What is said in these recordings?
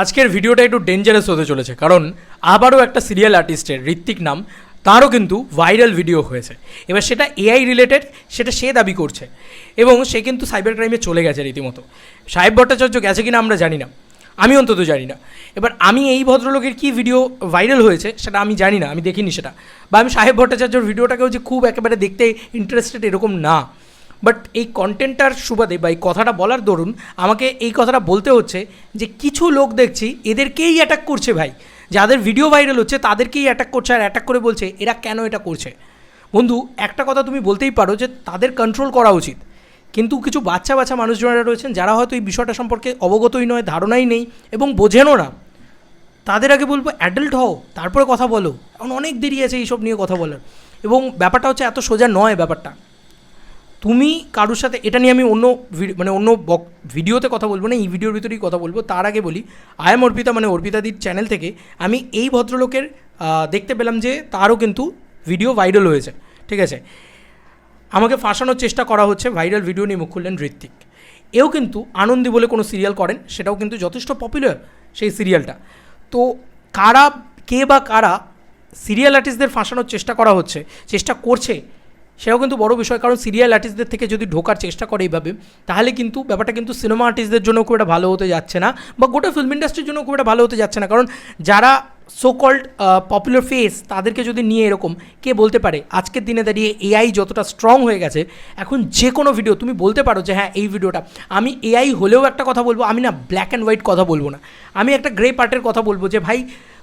আজকের ভিডিওটা একটু ডেঞ্জারাস হতে চলেছে, কারণ আবারও একটা সিরিয়াল আর্টিস্টের ঋত্বিক নাম, তারও কিন্তু ভাইরাল ভিডিও হয়েছে। এবার সেটা এআই রিলেটেড সেটা সে দাবি করছে, এবং সে কিন্তু সাইবার ক্রাইমে চলে গেছে রীতিমতো। সাহেব ভট্টাচার্য গেছে কিনা আমরা জানি না। আমি অন্তত জানি না। এবার আমি এই ভদ্রলোকের কি ভিডিও ভাইরাল হয়েছে, সেটা আমি জানি না, আমি দেখিনি সেটা। বা আমি সাহেব ভট্টাচার্যর ভিডিওটাকেও যে খুব একেবারে দেখতে ইন্টারেস্টেড এরকম না। বাট এই কন্টেন্টটার সুবাদে বা এই কথাটা বলার দরুন আমাকে এই কথাটা বলতে হচ্ছে যে কিছু লোক দেখছি, এদেরকেই অ্যাটাক করছে ভাই। যাদের ভিডিও ভাইরাল হচ্ছে, তাদেরকেই অ্যাটাক করছে আর অ্যাটাক করে বলছে, এরা কেন এটা করছে? বন্ধু, একটা কথা তুমি বলতেই পারো যে তাদের কন্ট্রোল করা উচিত। কিন্তু কিছু বাচ্চা বাচ্চা মানুষজনেরা রয়েছেন, যারা হয়তো এই বিষয়টা সম্পর্কে অবগতই নয়, ধারণাই নেই এবং বোঝেনও না। তাদের আগে বলব অ্যাডাল্ট হও, তারপরে কথা বলো। এখন অনেক দেরি আছে এইসব নিয়ে কথা বলার। এবং ব্যাপারটা হচ্ছে এত সোজা নয় ব্যাপারটা। তুমি কারোর সাথে, এটা নিয়ে আমি অন্য মানে অন্য ভিডিওতে কথা বলব না, এই ভিডিওর ভিতরেই কথা বলব। তার আগে বলি আই এম অর্পিতা মানে অর্পিতাদির চ্যানেল থেকে আমি এই ভদ্রলোকের দেখতে পেলাম যে তারও কিন্তু ভিডিও ভাইরাল হয়েছে। ঠিক আছে? আমাকে ফাঁসানোর চেষ্টা করা হচ্ছে ভাইরাল ভিডিও নিয়ে মুখ খুললেন ঋত্বিক এও কিন্তু আনন্দী বলে কোনো সিরিয়াল করেন, সেটাও কিন্তু যথেষ্ট পপুলার সেই সিরিয়ালটা তো কারা, কে বা কারা সিরিয়াল আর্টিস্টদের ফাঁসানোর চেষ্টা করা হচ্ছে, চেষ্টা করছে সেটাও কিন্তু বড় বিষয়, কারণ সিরিয়াল আর্টিস্টদের থেকে যদি ঢোকার চেষ্টা করে এইভাবে, তাহলে কিন্তু ব্যাপারটা কিন্তু সিনেমা আর্টিস্টদের জন্য খুব একটা ভালো হতে যাচ্ছে না, বা গোটা ফিল্ম ইন্ডাস্ট্রির জন্য খুব একটা ভালো হতে যাচ্ছে না, কারণ যারা সো কল্ড পপুলার ফেস তাদেরকে যদি নিয়ে এরকম, কে বলতে পারে? আজকের দিনে দাঁড়িয়ে এআই যতটা স্ট্রং হয়ে গেছে, এখন যে কোনো ভিডিও তুমি বলতে পারো যে হ্যাঁ এই ভিডিওটা আমি এআই হলেও একটা কথা বলব, আমি না ব্ল্যাক অ্যান্ড হোয়াইট কথা বলব না। আমি একটা গ্রে পার্টের কথা বলব যে ভাই,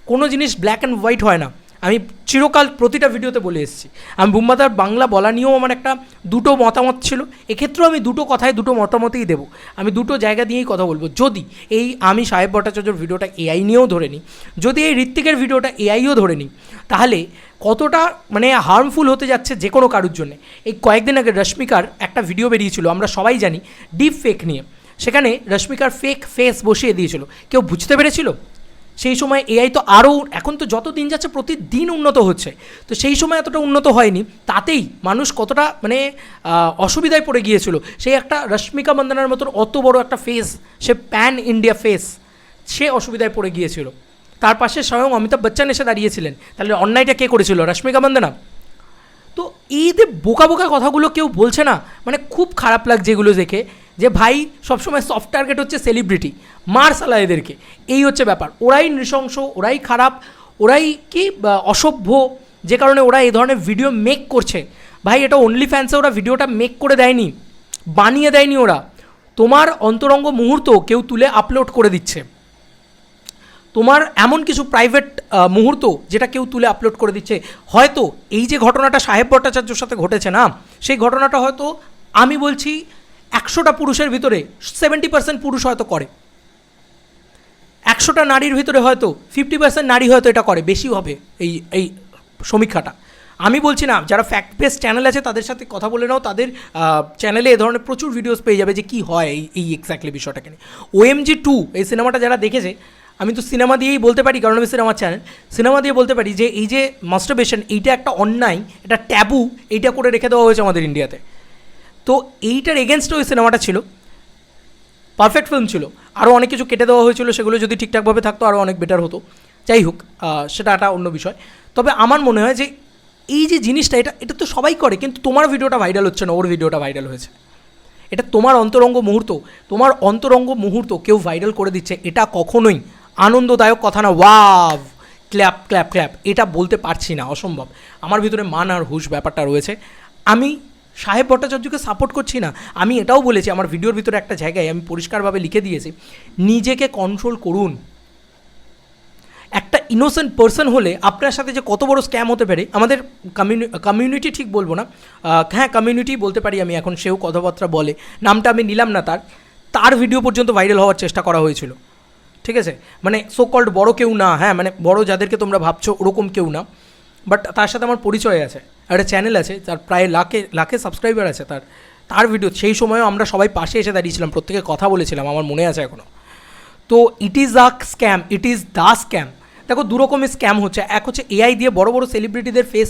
কোনো জিনিস ব্ল্যাক অ্যান্ড হোয়াইট হয় না। আমি চিরকাল প্রতিটা ভিডিওতে বলে এসেছি। আমি বুম্বাদার বাংলা বলা নিয়েও আমার একটা দুটো মতামত ছিল। এক্ষেত্রেও আমি দুটো কথায় দুটো মতামতই দেবো। আমি দুটো জায়গা দিয়েই কথা বলব। যদি এই আমি সাহেব ভট্টাচার্যর ভিডিওটা এআই নিয়েও ধরে নিই, যদি এই ঋত্বিকের ভিডিওটা এআইও ধরে নিই, তাহলে কতটা মানে হার্মফুল হতে যাচ্ছে যে কোনো কারুর জন্যে। এই কয়েকদিন আগে রশ্মিকার একটা ভিডিও বেরিয়েছিল, আমরা সবাই জানি ডিপ ফেক নিয়ে। সেখানে রশ্মিকার ফেক ফেস বসিয়ে দিয়েছিল। কেউ বুঝতে পেরেছিল? সেই সময় এআই তো আরও এখন তো যত দিন যাচ্ছে প্রতিদিন উন্নত হচ্ছে। তো সেই সময় এতটা উন্নত হয়নি, তাতেই মানুষ কতটা মানে অসুবিধায় পড়ে গিয়েছিল। সেই একটা রশ্মিকা মন্দনার মতন অত বড় একটা ফেস সে প্যান ইন্ডিয়া ফেস সে অসুবিধায় পড়ে গিয়েছিল। তার পাশে স্বয়ং অমিতাভ বচ্চন এসে দাঁড়িয়েছিলেন। তাহলে অন্যায়টা কে করেছিল? রশ্মিকা মন্দনা তো এই যে বোকা বোকা কথাগুলো কেউ বলছে না মানে খুব খারাপ লাগছে এগুলো দেখে। যে ভাই সবসময় সফট টার্গেট হচ্ছে সেলিব্রিটি মার সালা এদেরকে। এই হচ্ছে ব্যাপার। ওরাই নৃশংস, ওরাই খারাপ, ওরাই কি অসভ্য, যে কারণে ওরা এই ধরনের ভিডিও মেক করছে। ভাই, এটা অনলি ফ্যান্সে ওরা ভিডিওটা মেক করে দেয়নি, বানিয়ে দেয়নি ওরা। তোমার অন্তরঙ্গ মুহূর্ত কেউ তুলে আপলোড করে দিচ্ছে। তোমার এমন কিছু প্রাইভেট মুহূর্ত যেটা কেউ তুলে আপলোড করে দিচ্ছে। হয়তো এই যে ঘটনাটা সাহেব ভট্টাচার্যর সাথে ঘটেছে না, সেই ঘটনাটা হয়তো আমি বলছি একশোটা পুরুষের ভিতরে সেভেন্টি পার্সেন্ট পুরুষ হয়তো করে। একশোটা নারীর ভিতরে হয়তো ফিফটি পার্সেন্ট নারী হয়তো এটা করে বেশি হবে এই এই সমীক্ষাটা। আমি বলছি না, যারা ফ্যাক্ট বেস চ্যানেল আছে, তাদের সাথে কথা বলে নাও, তাদের চ্যানেলে এ ধরনের প্রচুর ভিডিওস পেয়ে যাবে যে কী হয় এই এই এক্স্যাক্টলি বিষয়টাকে নিয়ে। ওএমজি টু এই সিনেমাটা যারা দেখেছে, আমি তো সিনেমা দিয়েই বলতে পারি, কারণ আমি সিনেমার চ্যানেল সিনেমা দিয়ে বলতে পারি যে এই যে মাস্টারবেশন এইটা একটা অন্যায়, এটা ট্যাবু এইটা করে রেখে দেওয়া হয়েছে আমাদের ইন্ডিয়াতে তো এইটার এগেনস্টে ওই সিনেমাটা ছিল। পারফেক্ট ফিল্ম ছিল। আরও অনেক কিছু কেটে দেওয়া হয়েছিল, সেগুলো যদি ঠিকঠাকভাবে থাকতো আরও অনেক বেটার হতো। যাই হোক সেটা একটা অন্য বিষয়। তবে আমার মনে হয় যে এই যে জিনিসটা, এটা এটা তো সবাই করে, কিন্তু তোমার ভিডিওটা ভাইরাল হচ্ছে না, ওর ভিডিওটা ভাইরাল হয়েছে। এটা তোমার অন্তরঙ্গ মুহূর্ত, তোমার অন্তরঙ্গ মুহূর্ত কেউ ভাইরাল করে দিচ্ছে, এটা কখনোই। আনন্দদায়ক কথা না ওয়াভ ক্ল্যাপ ক্ল্যাপ ক্ল্যাপ এটা বলতে পারছি না, অসম্ভব। আমার ভিতরে মান আর হুশ ব্যাপারটা রয়েছে। আমি সাহেব ভট্টাচার্যকে সাপোর্ট করছি না। আমি এটাও বলেছি, আমার ভিডিওর ভিতরে একটা জায়গায় আমি পরিষ্কারভাবে লিখে দিয়েছি, নিজেকে কন্ট্রোল করুন। একটা ইনোসেন্ট পার্সন হলে আপনার সাথে যে কত বড় স্ক্যাম হতে পারে, আমাদের কমিউনি কমিউনিটি ঠিক বলব না হ্যাঁ কমিউনিটি বলতে পারি আমি এখন, সেও কথাবার্তা বলে, নামটা আমি নিলাম না তার তার ভিডিও পর্যন্ত ভাইরাল হওয়ার চেষ্টা করা হয়েছিল। ঠিক আছে? মানে সো কল্ড বড় কেউ না হ্যাঁ মানে বড় যাদেরকে তোমরা ভাবছ, ওরকম কেউ না। বাট তার সাথে আমার পরিচয় আছে, একটা চ্যানেল আছে তার প্রায় লাখে লাখে সাবস্ক্রাইবার আছে তার তার ভিডিও সেই সময়ও আমরা সবাই পাশে এসে দাঁড়িয়েছিলাম, প্রত্যেকে কথা বলেছিলাম, আমার মনে আছে এখনও তো it is a scam it is the scam দেখো দু রকমের স্ক্যাম হচ্ছে। এক হচ্ছে এআই দিয়ে বড় বড় সেলিব্রিটিদের ফেস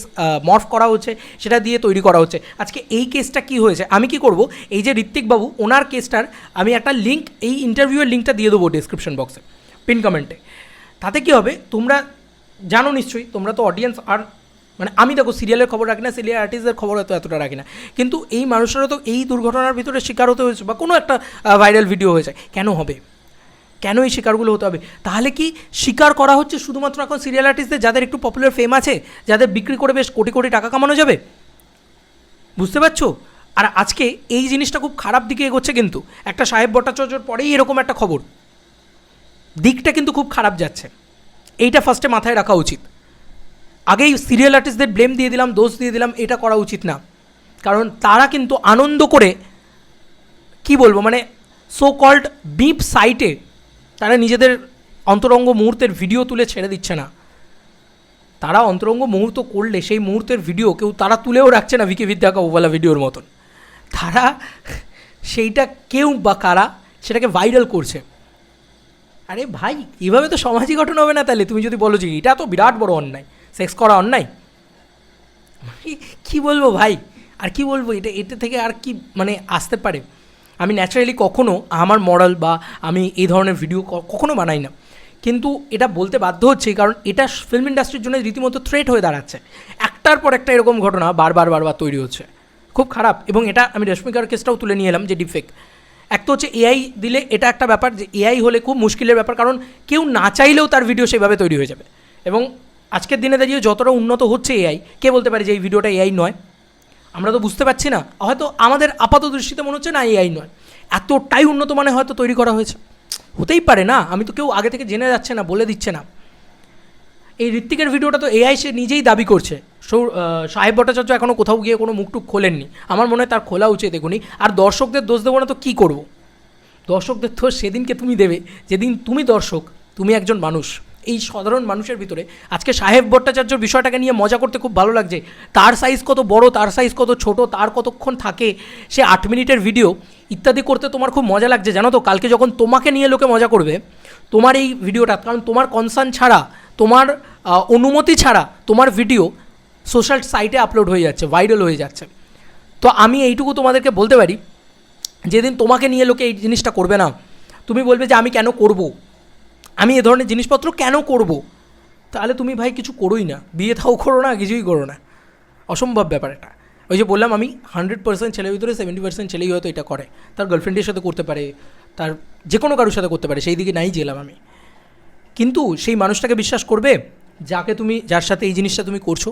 মর্ফ করা হচ্ছে, সেটা দিয়ে তৈরি করা হচ্ছে। আজকে এই কেসটা কি হয়েছে? আমি কি করব? এই যে ঋত্বিক বাবু, ওনার কেসটার আমি একটা লিঙ্ক এই ইন্টারভিউয়ের লিঙ্কটা দিয়ে দেবো ডিসক্রিপশন বক্সে পিন কমেন্টে তাতে কী হবে? তোমরা জানো নিশ্চয়ই, তোমরা তো অডিয়েন্স আর মানে আমি দেখো সিরিয়ালের খবর রাখি না সিরিয়াল আর্টিস্টদের খবর হয়তো এতটা রাখি না। কিন্তু এই মানুষেরা তো এই দুর্ঘটনার ভিতরে শিকার হতে হয়েছে বা কোনো একটা ভাইরাল ভিডিও হয়ে যায় কেন হবে? কেন এই শিকারগুলো হতে হবে? তাহলে কি শিকার করা হচ্ছে শুধুমাত্র এখন সিরিয়াল আর্টিস্টদের যাদের একটু পপুলার ফেম আছে, যাদের বিক্রি করে বেশ কোটি কোটি টাকা কামানো যাবে? বুঝতে পারছ? আর আজকে এই জিনিসটা খুব খারাপ দিকে এগোচ্ছে কিন্তু। একটা সাহেব ভট্টাচার্যর পরেই এরকম একটা খবর। দিকটা কিন্তু খুব খারাপ যাচ্ছে। এইটা ফার্স্টে মাথায় রাখা উচিত। আগেই সিরিয়াল আর্টিস্টদের ব্লেম দিয়ে দিলাম, দোষ দিয়ে দিলাম, এটা করা উচিত না। কারণ তারা কিন্তু আনন্দ করে, কি বলব মানে সো কল্ড বিপ সাইটে তারা নিজেদের অন্তরঙ্গ মুহূর্তের ভিডিও তুলে ছেড়ে দিচ্ছে না। তারা অন্তরঙ্গ মুহূর্ত করলে সেই মুহূর্তের ভিডিও কেউ, তারা তুলেও রাখছে না ভিকে বিদ্যা কাবুবালা ভিডিওর মতন। তারা সেইটা কেউ বা কারা সেটাকে ভাইরাল করছে। আরে ভাই, এভাবে তো সমাজই গঠন হবে না তাহলে? তুমি যদি বলো যে এটা তো বিরাট বড় অন্যায়, সেক্স করা অন্যায়। মানে কী বলব ভাই? আর কি বলব, এটা এটা থেকে আর কি মানে আসতে পারে? আমি ন্যাচারালি কখনো আমার মরাল বা আমি এই ধরনের ভিডিও কখনো বানাই না। কিন্তু এটা বলতে বাধ্য হচ্ছে, কারণ এটা ফিল্ম ইন্ডাস্ট্রির জন্য রীতিমতো থ্রেট হয়ে দাঁড়াচ্ছে। একটার পর একটা এরকম ঘটনা বারবার বারবার তৈরি হচ্ছে। খুব খারাপ। এবং এটা আমি রশ্মিকার কেসটাও তুলে নিয়ে এলাম যে ডিফেক্ট এক তো হচ্ছে এআই দিলে এটা একটা ব্যাপার যে এআই হলে খুব মুশকিলের ব্যাপার, কারণ কেউ না চাইলেও তার ভিডিও সেভাবে তৈরি হয়ে যাবে। এবং আজকের দিনে দাঁড়িয়ে যতটা উন্নত হচ্ছে এআই কে বলতে পারে যে এই ভিডিওটা এআই নয়? আমরা তো বুঝতে পারছি না। হয়তো আমাদের আপাত দৃষ্টিতে মনে হচ্ছে না এআই নয়। এতটাই উন্নত মানে হয়তো তৈরি করা হয়েছে। হতেই পারে না। আমি তো কেউ আগে থেকে জেনে যাচ্ছে না, বলে দিচ্ছে না। এই ঋত্বিকের ভিডিওটা তো এআই সে নিজেই দাবি করছে। সৌ সাহেব ভট্টাচার্য এখনও কোথাও গিয়ে কোনো মুখটুক খোলেননি। আমার মনে হয় তার খোলা উচিত এখনই আর দর্শকদের দোষ দেবো না তো কী করব? দর্শকদের তো সেদিনকে তুমি দেবে। যেদিন তুমি দর্শক, তুমি একজন মানুষ। এই সাধারণ মানুষের ভিতরে আজকে সাহেব ভট্টাচার্যর বিষয়টাকে নিয়ে মজা করতে খুব ভালো লাগছে। তার সাইজ কত বড়, তার সাইজ কত ছোট, তার কতক্ষণ থাকে, সে আট মিনিটের ভিডিও ইত্যাদি করতে তোমার খুব মজা লাগছে। জানো তো, কালকে যখন তোমাকে নিয়ে লোকে মজা করবে, তোমার এই ভিডিওটা কারণ তোমার কনসার্ন ছাড়া তোমার অনুমতি ছাড়া তোমার ভিডিও সোশ্যাল সাইটে আপলোড হয়ে যাচ্ছে ভাইরাল হয়ে যাচ্ছে। তো আমি এইটুকু তোমাদেরকে বলতে পারি, যেদিন তোমাকে নিয়ে লোকে এই জিনিসটা করবে না, তুমি বলবে যে আমি কেন করব? আমি এ ধরনের জিনিসপত্র কেন করব? তাহলে তুমি ভাই কিছু করোই না, বিয়ে থাও করো না, কিছুই করো না। অসম্ভব ব্যাপার এটা। ওই যে বললাম আমি হান্ড্রেড পার্সেন্ট ছেলের ভিতরে সেভেন্টি পার্সেন্ট ছেলেই হয়তো এটা করে। তার গার্লফ্রেন্ডের সাথে করতে পারে, তার যে কোনো কারোর সাথে করতে পারে, সেই দিকে নাই গেলাম আমি। কিন্তু সেই মানুষটাকে বিশ্বাস করবে যাকে তুমি, যার সাথে এই জিনিসটা তুমি করছ।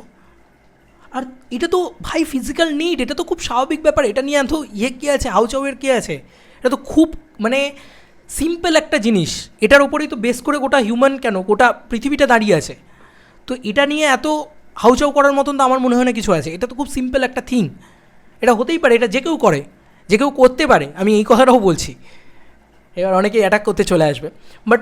আর এটা তো ভাই ফিজিক্যাল নিড এটা তো খুব স্বাভাবিক ব্যাপার। এটা নিয়ে এত ইয়ে কী আছে, হাউচাউয়ের কী আছে? এটা তো খুব মানে সিম্পল একটা জিনিস। এটার ওপরেই তো বেস করে গোটা হিউম্যান কেন? গোটা পৃথিবীটা দাঁড়িয়ে আছে। তো এটা নিয়ে এত হাউচাউ করার মতন তো আমার মনে হয় না কিছু আছে। এটা তো খুব সিম্পল একটা থিং এটা হতেই পারে, এটা যে কেউ করে, যে কেউ করতে পারে। আমি এই কথাটাও বলছি। এবার অনেকেই অ্যাটাক করতে চলে আসবে। বাট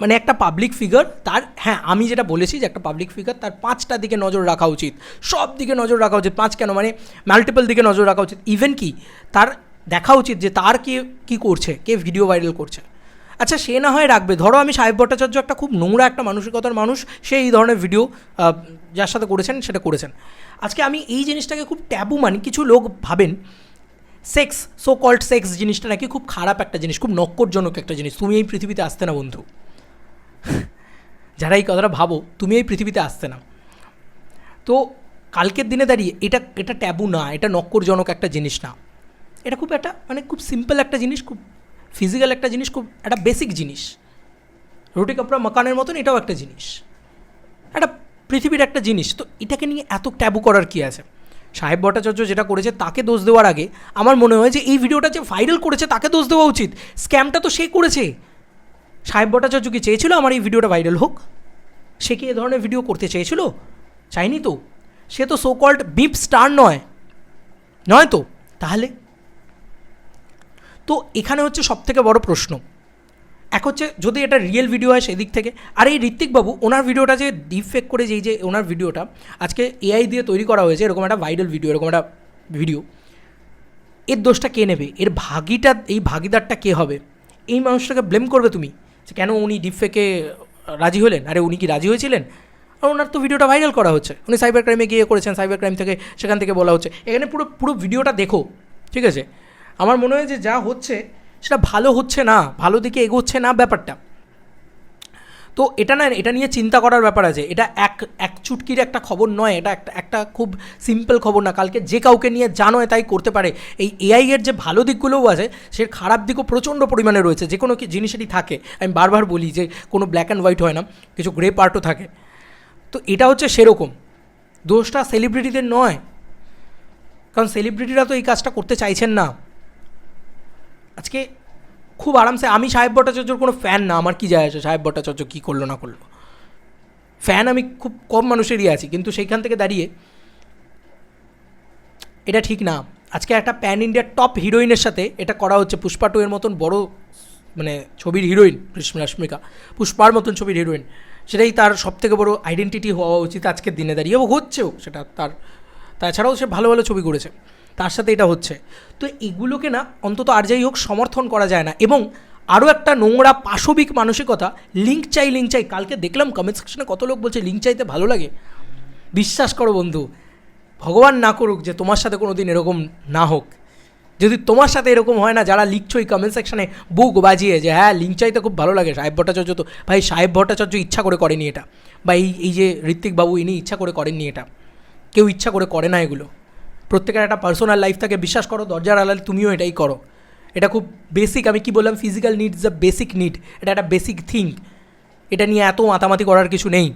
মানে একটা পাবলিক ফিগার তার হ্যাঁ আমি যেটা বলেছি যে একটা পাবলিক ফিগার তার পাঁচটা দিকে নজর রাখা উচিত। সব দিকে নজর রাখা উচিত। পাঁচ কেন? মানে মাল্টিপল দিকে নজর রাখা উচিত। ইভেন কি, তার দেখা উচিত যে তার কে, কী করছে, কে ভিডিও ভাইরাল করছে। আচ্ছা সে না হয় রাখবে। ধরো আমি সাহেব ভট্টাচার্য একটা খুব নোংরা একটা মানসিকতার মানুষ, সে এই ধরনের ভিডিও যার সাথে করেছেন, সেটা করেছেন। আজকে আমি এই জিনিসটাকে খুব ট্যাবু মানি। কিছু লোক ভাবেন সেক্স সো কল্ড সেক্স জিনিসটা নাকি খুব খারাপ একটা জিনিস, খুব নক্করজনক একটা জিনিস। তুমি এই পৃথিবীতে আসতে না, বন্ধু। যারা এই কথাটা ভাবো, তুমি এই পৃথিবীতে আসতে না তো কালকের দিনে দাঁড়িয়ে এটা এটা ট্যাবু না, এটা নক্করজনক একটা জিনিস না। এটা খুব একটা মানে খুব সিম্পল একটা জিনিস, খুব ফিজিক্যাল একটা জিনিস, খুব একটা বেসিক জিনিস। রুটি, কাপড়া, মাকানের মতন এটাও একটা জিনিস। একটা পৃথিবীর একটা জিনিস। তো এটাকে নিয়ে এত ট্যাবু করার কী আছে? সাহেব ভট্টাচার্য যেটা করেছে তাকে দোষ দেওয়ার আগে আমার মনে হয় যে এই ভিডিওটা যে ভাইরাল করেছে তাকে দোষ দেওয়া উচিত। স্ক্যামটা তো সে করেছে। সাহেব ভট্টাচার্য কি চেয়েছিল আমার এই ভিডিওটা ভাইরাল হোক? সে কি এ ধরনের ভিডিও করতে চেয়েছিল? চাইনি তো। সে তো সো কল্ড বিপ স্টার নয়। নয় তো? তাহলে? তো এখানে হচ্ছে সব থেকে বড় প্রশ্ন। এক হচ্ছে যদি এটা রিয়েল ভিডিও হয় সেদিক থেকে। আর এই ঋত্বিকবাবু, ওনার ভিডিওটা যে ডিফেক্ট করে যেই যে ওনার ভিডিওটা, আজকে এআই দিয়ে তৈরি করা হয়েছে, এরকম একটা ভাইরাল ভিডিও এরকম একটা ভিডিও এর দোষটা কে নেবে? এর ভাগিটা, এই ভাগিদারটা কে হবে? এই মানুষটাকে ব্লেম করবে তুমি? যে কেন উনি ডিপফেকে রাজি হলেন? আরে উনি কি রাজি হয়েছিলেন? আর ওনার তো ভিডিওটা ভাইরাল করা হচ্ছে। উনি সাইবার ক্রাইমে গিয়ে করেছেন সাইবার ক্রাইম থেকে সেখান থেকে বলা হচ্ছে। এখানে পুরো পুরো ভিডিওটা দেখো, ঠিক আছে? আমার মনে হয় যে যা হচ্ছে, সেটা ভালো হচ্ছে না, ভালো দিকে এগোচ্ছে না ব্যাপারটা। তো এটা না, এটা নিয়ে চিন্তা করার ব্যাপার আছে। এটা এক এক চুটকির একটা খবর নয়, এটা একটা একটা খুব সিম্পল খবর না। কালকে যে কাউকে নিয়ে জানো তাই করতে পারে। এই এআই এর যে ভালো দিকগুলোও আছে, সে খারাপ দিকও প্রচণ্ড পরিমাণে রয়েছে। যে কোনো কি জিনিসেরই থাকে। আমি বারবার বলি যে কোনো ব্ল্যাক অ্যান্ড হোয়াইট হয় না, কিছু গ্রে পার্টও থাকে। তো এটা হচ্ছে সেরকম। দোষটা সেলিব্রিটিদের নয়। কারণ সেলিব্রিটিরা তো এই কাজটা করতে চাইছেন না। আজকে খুব আরামসে। আমি সাহেব ভট্টাচার্যর কোনো ফ্যান না, আমার কি যায় আছে সাহেব ভট্টাচার্য কী করল, না করল? ফ্যান আমি খুব কম মানুষেরই আছি, কিন্তু সেইখান থেকে দাঁড়িয়ে এটা ঠিক না। আজকে একটা প্যান ইন্ডিয়ার টপ হিরোইনের সাথে এটা করা হচ্ছে পুষ্পা টু এর মতন বড় মানে ছবির হিরোইন রশ্মিকা। পুষ্পার মতন ছবির হিরোইন সেটাই তার সবথেকে বড় আইডেন্টিটি হওয়া উচিত আজকের দিনে দাঁড়িয়ে হচ্ছেও সেটা তার। তাছাড়াও সে ভালো ভালো ছবি করেছে। তার সাথে এটা হচ্ছে। তো এগুলোকে না, অন্তত আর যাই হোক সমর্থন করা যায় না। এবং আরও একটা নোংরা পাশবিক মানসিকতা, লিঙ্ক চাই লিঙ্ক চাই। কালকে দেখলাম কমেন্ট সেকশনে কত লোক বলছে, লিঙ্ক চাইতে ভালো লাগে? বিশ্বাস করো বন্ধু, ভগবান না করুক যে তোমার সাথে কোনো দিন এরকম না হোক। যদি তোমার সাথে এরকম হয় না, যারা লিখছো এই কমেন্ট সেকশনে বুক বাজিয়ে যে হ্যাঁ লিঙ্ক চাইতে খুব ভালো লাগে। সাহেব ভট্টাচার্য তো, ভাই, সাহেব ভট্টাচার্য ইচ্ছা করে করেনি এটা। বা এই এই যে ঋত্বিক বাবু, ইনি ইচ্ছা করে করেননি এটা। কেউ ইচ্ছা করে করে না এগুলো। প্রত্যেকের একটা পার্সোনাল লাইফ থাকে, বিশ্বাস করো, দরজার আড়ালে তুমিও এটাই করো। এটা খুব বেসিক আমি কি বললাম physical needs the basic need এটা একটা বেসিক থিং এটা নিয়ে এত মাতামাতি করার কিছু নেই।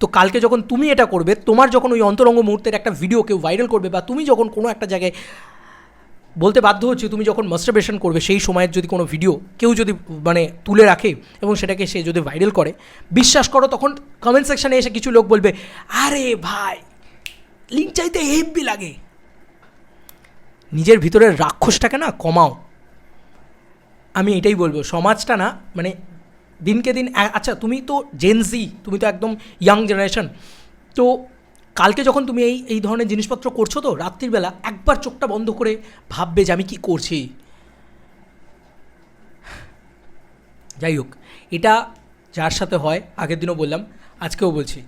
তো কালকে যখন তুমি এটা করবে, তোমার যখন ওই অন্তরঙ্গ মুহূর্তের একটা ভিডিও কেউ ভাইরাল করবে বা তুমি যখন কোনো একটা জায়গায় বলতে বাধ্য হচ্ছে, তুমি যখন মাস্টারবেশন করবে, সেই সময়ের যদি কোনো ভিডিও কেউ যদি মানে তুলে রাখে এবং সেটাকে সে যদি ভাইরাল করে, বিশ্বাস করো, তখন কমেন্ট সেকশানে এসে কিছু লোক বলবে, আরে ভাই লিঙ্ক চাইতে হেভি লাগে। নিজের ভিতরের রাক্ষসটাকে না কমাও। আমি এটাই বলব, সমাজটা না মানে দিনকে দিন আচ্ছা তুমি তো জেনজি তুমি তো একদম ইয়াং জেনারেশন তো কালকে যখন তুমি এই এই ধরনের জিনিসপত্র করছ তো রাত্রিবেলা একবার চোখটা বন্ধ করে ভাববে যে আমি কি করছি। যাই হোক, এটা যার সাথে হয়, আগের দিনও বললাম, আজকেও বলছি।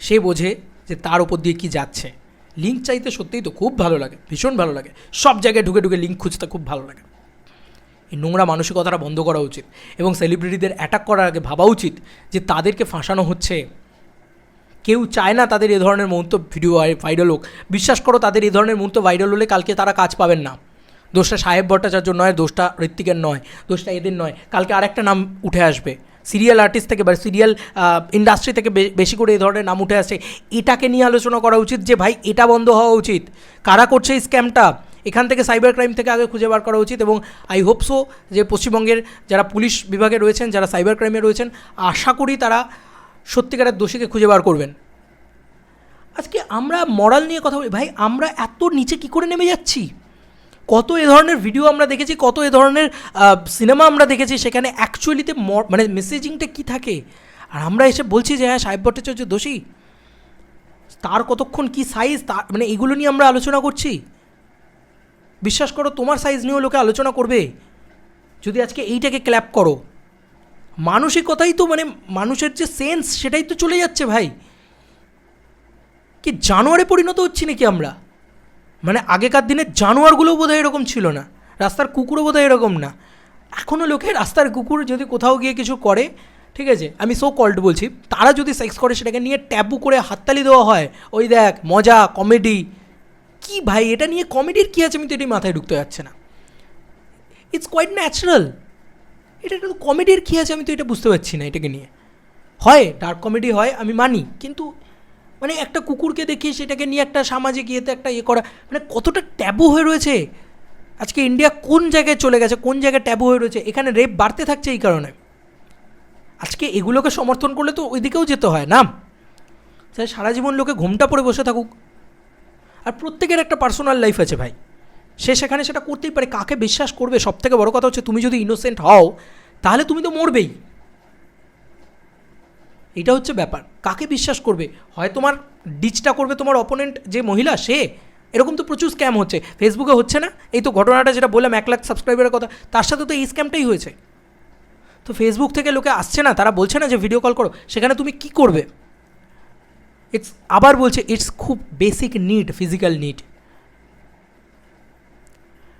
সে বোঝে যে তার ওপর দিয়ে কি যাচ্ছে। লিঙ্ক চাইতে সত্যিই তো খুব ভালো লাগে, ভীষণ ভালো লাগে। সব জায়গায় ঢুকে ঢুকে লিঙ্ক খুঁজতে খুব ভালো লাগে। এই নোংরা মানসিকতাটা বন্ধ করা উচিত এবং সেলিব্রিটিদের অ্যাটাক করার আগে ভাবা উচিত যে তাদেরকে ফাঁসানো হচ্ছে। কেউ চায় না তাদের এ ধরনের মুহূর্ত ভিডিও ভাইরাল হোক। বিশ্বাস করো তাদের এ ধরনের মুহূর্ত ভাইরাল হলে কালকে তারা কাজ পাবেন না। দোষটা সাহেব ভট্টাচার্য নয়, দোষটা ঋত্বিকের নয়, দোষটা এদের নয়। কালকে আরেকটা নাম উঠে আসবে। সিরিয়াল আর্টিস্ট থেকে বা সিরিয়াল ইন্ডাস্ট্রি থেকে বেশি করে এই ধরনের নাম উঠে আসছে এটাকে নিয়ে আলোচনা করা উচিত যে, ভাই, এটা বন্ধ হওয়া উচিত। কারা করছে এই স্ক্যামটা এখান থেকে সাইবার ক্রাইম থেকে আগে খুঁজে বার করা উচিত এবং আই হোপ সো যে, পশ্চিমবঙ্গের যারা পুলিশ বিভাগে রয়েছেন, যারা সাইবার ক্রাইমে রয়েছেন, আশা করি তারা সত্যিকারের দোষীকে খুঁজে বার করবেন। আজকে আমরা মরাল নিয়ে কথা বলি। ভাই, আমরা এত নিচে কি করে নেমে যাচ্ছি? কত এ ধরনের ভিডিও আমরা দেখেছি, কত এ ধরনের সিনেমা আমরা দেখেছি, সেখানে অ্যাকচুয়ালিতে মানে মেসেজিংটা কি থাকে? আর আমরা এসে বলছি যে হ্যাঁ সাহেব ভট্টাচার্য দোষী। তার কতক্ষণ কি সাইজ তার মানে এগুলো নিয়ে আমরা আলোচনা করছি। বিশ্বাস করো, তোমার সাইজ নিয়েও লোকে আলোচনা করবে। যদি আজকে এইটাকে ক্ল্যাপ করো। মানসিকতাই তো মানে মানুষের যে সেন্স সেটাই তো চলে যাচ্ছে ভাই। কি জানোয়ারে পরিণত হচ্ছি নাকি আমরা? মানে আগেকার দিনে জানোয়ারগুলোও বোধহয় এরকম ছিল না, রাস্তার কুকুরও বোধহয় এরকম না। এখনও লোকে রাস্তার কুকুর যদি কোথাও গিয়ে কিছু করে, ঠিক আছে, আমি সো কল্ড বলছি, তারা যদি সেক্স করে সেটাকে নিয়ে ট্যাবু করে হাততালি দেওয়া হয়, ওই দেখ, মজা কমেডি কি ভাই, এটা নিয়ে কমেডির কী আছে? আমি তো এটি মাথায় ঢুকতে যাচ্ছে না। ইটস কোয়াইট ন্যাচারাল এটা একটা কমেডির কী আছে? আমি তো এটা বুঝতে পারছি না এটাকে নিয়ে। হয় ডার্ক কমেডি হয়, আমি মানি, কিন্তু মানে একটা কুকুরকে দেখিয়ে সেটাকে নিয়ে একটা সামাজিক ইয়েতে একটা ইয়ে করা মানে কতটা ট্যাবু হয়ে রয়েছে? আজকে ইন্ডিয়া কোন জায়গায় চলে গেছে, কোন জায়গায় ট্যাবু হয়ে রয়েছে, এখানে রেপ বাড়তে থাকছে এই কারণে। আজকে এগুলোকে সমর্থন করলে তো ওইদিকেও যেতে হয়, না? তাই সারা জীবন লোকে ঘুমটা পড়ে বসে থাকুক। আর প্রত্যেকের একটা পার্সোনাল লাইফ আছে ভাই। সে সেখানে সেটা করতেই পারে, কাকে বিশ্বাস করবে? সব থেকে বড় কথা হচ্ছে, তুমি যদি ইনোসেন্ট হও, তাহলে তুমি তো মরবেই। এটা হচ্ছে ব্যাপার। কাকে বিশ্বাস করবে? হয় তোমার ডিচটা করবে তোমার অপোনেন্ট যে মহিলা, সে? এরকম তো প্রচুর স্ক্যাম হচ্ছে। ফেসবুকে হচ্ছে না? এই তো ঘটনাটা যেটা বললাম, এক লাখ সাবস্ক্রাইবারের কথা, তার সাথে তো এই স্ক্যামটাই হয়েছে। তো ফেসবুক থেকে লোকে আসছে না, তারা বলছে না যে ভিডিও কল করো, সেখানে তুমি কি করবে? ইটস আবার বলছে ইটস খুব বেসিক নিড ফিজিক্যাল নিড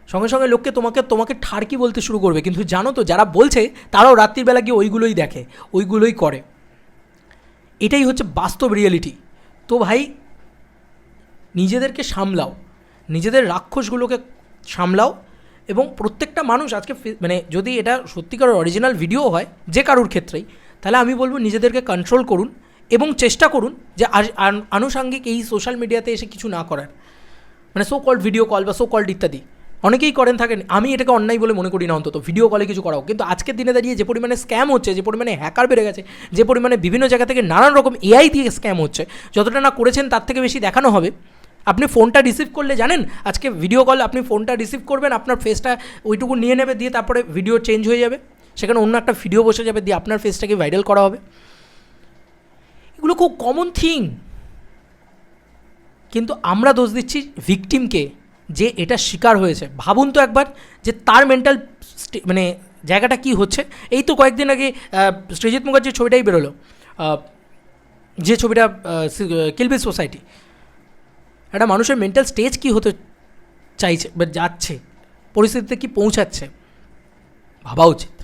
সঙ্গে সঙ্গে লোককে তোমাকে তোমাকে ঠাড়কি বলতে শুরু করবে? কিন্তু জানো তো, যারা বলছে, তারাও রাত্রিবেলা গিয়ে ওইগুলোই দেখে, ওইগুলোই করে। এটাই হচ্ছে বাস্তব রিয়েলিটি তো ভাই, নিজেদেরকে সামলাও। নিজেদের রাক্ষসগুলোকে সামলাও এবং প্রত্যেকটা মানুষ আজকে মানে যদি এটা সত্যিকার অরিজিনাল ভিডিও হয়, যে কারুর ক্ষেত্রেই, তাহলে আমি বলব নিজেদেরকে কন্ট্রোল করুন এবং চেষ্টা করুন যে আনুষাঙ্গিক এই সোশ্যাল মিডিয়াতে এসে কিছু না করার। মানে সো কল্ড ভিডিও কল বা সো কল্ড ইত্যাদি। অনেকেই করেন, থাকেন। আমি এটাকে অন্যায় বলে মনে করি না অন্তত। ভিডিও কলে কিছু করাও। কিন্তু আজকের দিনে দাঁড়িয়ে যে পরিমাণে স্ক্যাম হচ্ছে, যে পরিমাণে হ্যাকার বেড়ে গেছে, যে পরিমাণে বিভিন্ন জায়গা থেকে নানান রকম এআই দিয়ে স্ক্যাম হচ্ছে, যতটা না করেছেন তার থেকে বেশি দেখানো হবে। আপনি ফোনটা রিসিভ করলে জানেন, আজকে ভিডিও কল আপনি ফোনটা রিসিভ করবেন, আপনার ফেসটা ওইটুকু নিয়ে নেবে, দিয়ে তারপরে ভিডিও চেঞ্জ হয়ে যাবে। সেখানে অন্য একটা ভিডিও বসে যাবে, দিয়ে আপনার ফেসটাকে ভাইরাল করা হবে। এগুলো খুব কমন থিং কিন্তু আমরা দোষ দিচ্ছি ভিকটিমকে যে এটা শিকার হয়েছে। ভাবুন তো একবার যে তার মেন্টাল মানে জায়গাটা কি হচ্ছে। এই তো কয়েকদিন আগে সৃজিত মুখার্জির ছবিটাই বেরোলো। যে ছবিটা কিলবিল সোসাইটি একটা মানুষের মেন্টাল স্টেজ কি হতে চাইছে বা যাচ্ছে, পরিস্থিতিতে কি পৌঁছাচ্ছে, ভাবা উচিত।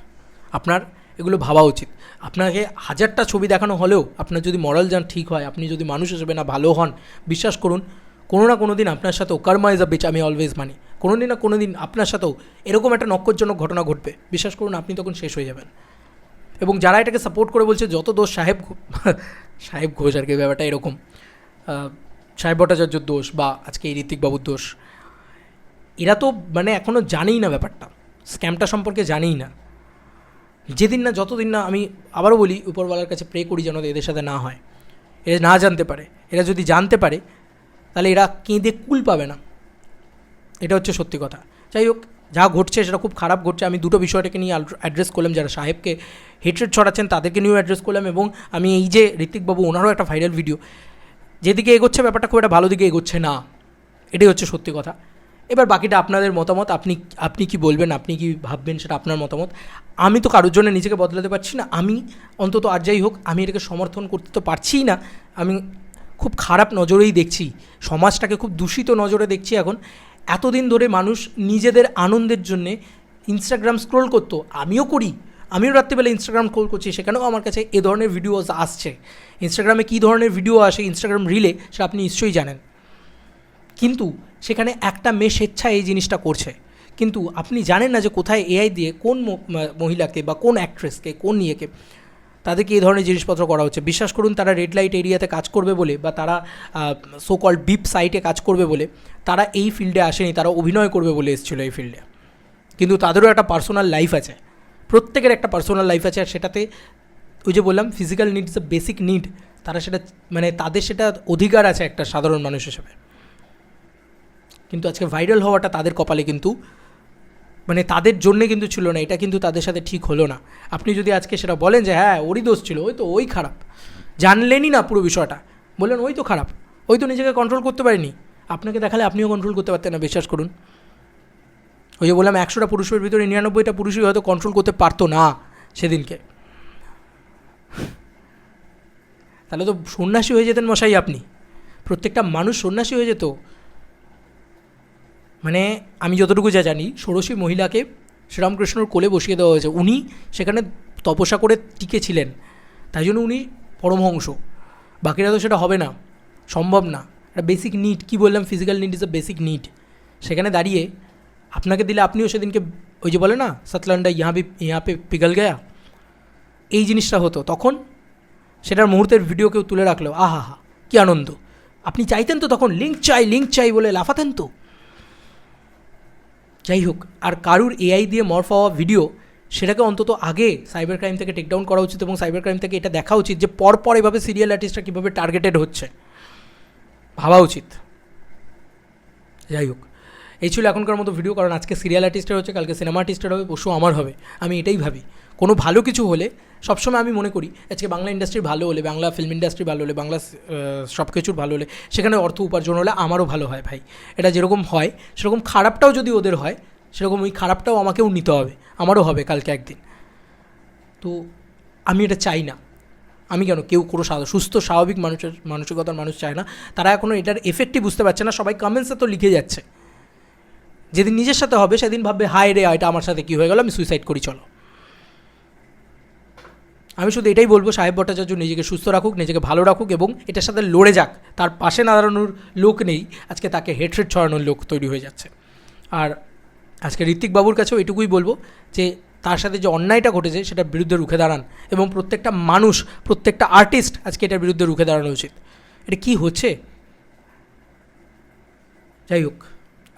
আপনার এগুলো ভাবা উচিত। আপনাকে হাজারটা ছবি দেখানো হলেও আপনার যদি মরাল যান ঠিক হয়, আপনি যদি মানুষ হিসেবে না ভালো হন, বিশ্বাস করুন কোনো না কোনো দিন আপনার সাথেও কর্মা ইজ আ বিচ আমি অলওয়েজ মানি। কোনো দিন না কোনো দিন আপনার সাথেও এরকম একটা নক্করজনক ঘটনা ঘটবে। বিশ্বাস করুন, আপনি তখন শেষ হয়ে যাবেন। এবং যারা এটাকে সাপোর্ট করে বলছে, যত দোষ সাহেব সাহেব ঘোষ আর কি, ব্যাপারটা এরকম। সাহেব ভট্টাচার্যর দোষ বা আজকে এই ঋত্বিকবাবুর দোষ। এরা তো মানে এখনও জানেই না ব্যাপারটা। স্ক্যামটা সম্পর্কে জানেই না। যেদিন না, যতদিন না আমি আবারও বলি, উপরওয়ালার কাছে প্রে করি যেন এদের সাথে না হয়। এরা না জানতে পারে। এরা যদি জানতে পারে তাহলে এরা কেঁদে কুল পাবে না। এটা হচ্ছে সত্যি কথা। যাই হোক, যা ঘটছে সেটা খুব খারাপ ঘটছে। আমি দুটো বিষয়টাকে নিয়ে অ্যাড্রেস করলাম, যারা সাহেবকে হেট্রেড ছড়াচ্ছেন তাদেরকে নিয়েও অ্যাড্রেস করলাম এবং আমি এই যে ঋত্বিকবাবু, ওনারও একটা ভাইরাল ভিডিও যেদিকে এগোচ্ছে ব্যাপারটা খুব একটা ভালো দিকে এগোচ্ছে না। এটাই হচ্ছে সত্যি কথা। এবার বাকিটা আপনাদের মতামত, আপনি আপনি কি বলবেন, আপনি কি ভাববেন সেটা আপনার মতামত। আমি তো কারোর জন্য নিজেকে বদলাতে পারছি না। আমি অন্তত আর যাই হোক, আমি এটাকে সমর্থন করতে তো পারছিই না। আমি খুব খারাপ নজরেই দেখছি, সমাজটাকে খুব দূষিত নজরে দেখছি এখন। এতদিন ধরে মানুষ নিজেদের আনন্দের জন্যে ইনস্টাগ্রাম স্ক্রোল করতো, আমিও করি, আমিও রাত্রিবেলা ইনস্টাগ্রাম স্ক্রোল করছি, সেখানেও আমার কাছে এ ধরনের ভিডিও আসছে। ইনস্টাগ্রামে কী ধরনের ভিডিও আসে ইনস্টাগ্রাম রিলে সেটা আপনি নিশ্চয়ই জানেন। কিন্তু সেখানে একটা মেয়ে স্বেচ্ছায় এই জিনিসটা করছে। কিন্তু আপনি জানেন না যে কোথায় এআই দিয়ে কোন মহিলাকে বা কোন অ্যাক্ট্রেসকে কোন ইয়েকে তাদেরকে এই ধরনের জিনিসপত্র করা হচ্ছে। বিশ্বাস করুন, তারা রেড লাইট এরিয়াতে কাজ করবে বলে বা তারা সো কল বিপ সাইটে কাজ করবে বলে, তারা এই ফিল্ডে আসেনি, তারা অভিনয় করবে বলে এসেছিল এই ফিল্ডে কিন্তু তাদেরও একটা পার্সোনাল লাইফ আছে। প্রত্যেকের একটা পার্সোনাল লাইফ আছে, আর সেটাতে ওই যে বললাম physical need a basic need তারা সেটা মানে তাদের সেটা অধিকার আছে একটা সাধারণ মানুষ হিসেবে। কিন্তু আজকে ভাইরাল হওয়াটা তাদের কপালে কিন্তু মানে তাদের জন্যে কিন্তু ছিল না, এটা কিন্তু তাদের সাথে ঠিক হলো না। আপনি যদি আজকে সেটা বলেন যে হ্যাঁ ওরই দোষ ছিল, ওই তো ওই খারাপ। জানলেনই না পুরো বিষয়টা। বললেন, ওই তো খারাপ, ওই তো নিজেকে কন্ট্রোল করতে পারেনি। আপনাকে দেখালে আপনিও কন্ট্রোল করতে পারতেন না, বিশ্বাস করুন। ওই যে বললাম, একশোটা পুরুষের ভিতরে নিরানব্বইটা পুরুষই হয়তো কন্ট্রোল করতে পারতো না সেদিনকে। তাহলে তো সন্ন্যাসী হয়ে যেতেন মশাই আপনি। প্রত্যেকটা মানুষ সন্ন্যাসী হয়ে যেত। মানে আমি যতটুকু যা জানি, ষোড়শী মহিলাকে শ্রীরামকৃষ্ণর কোলে বসিয়ে দেওয়া হয়েছে। উনি সেখানে তপস্যা করে টিকে ছিলেন তাই জন্য উনি পরমহংস। বাকিরা তো সেটা হবে না। সম্ভব না। একটা বেসিক নিড কী বললাম? Physical need is a basic need সেখানে দাঁড়িয়ে আপনাকে দিলে আপনিও সেদিনকে, ওই যে বলে না, সাতলান্ডা ইহা ইহা পে পিঘল গয়া? এই জিনিসটা হতো। তখন সেটার মুহূর্তের ভিডিও কেউ তুলে রাখল। আহা হা, কী আনন্দ। আপনি চাইতেন তো তখন, লিঙ্ক চাই লিঙ্ক চাই বলে লাফাতেন তো। যাই হোক আর কারুর এআই দিয়ে মর্ফ হওয়া ভিডিও সেটাকে অন্তত আগে সাইবার ক্রাইম থেকে টেকডাউন করা উচিত এবং সাইবার ক্রাইম থেকে এটা দেখা উচিত যে পরপর এভাবে সিরিয়াল আর্টিস্টরা কীভাবে টার্গেটেড হচ্ছে। ভাবা উচিত। যাই হোক এই ছিল এখনকার মতো ভিডিও কারণ আজকে সিরিয়াল আর্টিস্টের হচ্ছে, কালকে সিনেমা আর্টিস্টের হবে, পরশু আমার হবে। আমি এটাই ভাবি। কোনো ভালো কিছু হলে সবসময় আমি মনে করি, আজকে বাংলা ইন্ডাস্ট্রি ভালো হলে, বাংলা ফিল্ম ইন্ডাস্ট্রি ভালো হলে, বাংলা সব কিছুর ভালো হলে, সেখানে অর্থ উপার্জন হলে আমারও ভালো হয় ভাই। এটা যেরকম হয়, সেরকম খারাপটাও যদি ওদের হয়, সেরকম ওই খারাপটাও আমাকেও নিতে হবে। আমারও হবে কালকে একদিন। তো আমি এটা চাই না। আমি কেন, কেউ কোনো সুস্থ, স্বাভাবিক মানুষের, মানসিকতার মানুষ চায় না। তারা এখনও এটার এফেক্টই বুঝতে পারছে না। সবাই কমেন্টসে তো লিখে যাচ্ছে। যেদিন নিজের সাথে হবে, সেদিন ভাববে, হায় রে, এটা আমার সাথে কী হয়ে গেল? আমি সুইসাইড করি, চলো। আমি শুধু এটাই বলব, সাহেব ভট্টাচার্য নিজেকে সুস্থ রাখুক, নিজেকে ভালো রাখুক এবং এটার সাথে লড়ে যাক। তার পাশে না দাঁড়ানোর লোক নেই। আজকে তাকে হেট্রেট ছড়ানোর লোক তৈরি হয়ে যাচ্ছে। আর আজকে ঋত্বিক বাবুর কাছেও এটুকুই বলব যে, তার সাথে যে অন্যায়টা ঘটেছে, সেটার বিরুদ্ধে রুখে দাঁড়ান এবং প্রত্যেকটা মানুষ, প্রত্যেকটা আর্টিস্ট আজকে এটার বিরুদ্ধে রুখে দাঁড়ানো উচিত। এটা কী হচ্ছে? যাই হোক।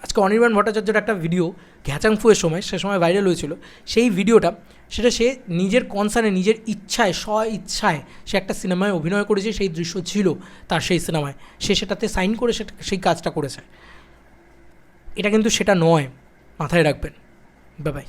আজকে অনির্বাণ ভট্টাচার্যের একটা ভিডিও ঘ্যাচাংফুয়ের সময়, সে সময় ভাইরাল হয়েছিল, সেই ভিডিওটা সেটা সে নিজের কনসার্নে নিজের ইচ্ছায় স্ব ইচ্ছায় সে একটা সিনেমায় অভিনয় করেছে, সেই দৃশ্য ছিল তার সেই সিনেমায় সে সেটাতে সাইন করে সেটা, সেই কাজটা করেছে। এটা কিন্তু সেটা নয়, মাথায় রাখবেন। বাবাই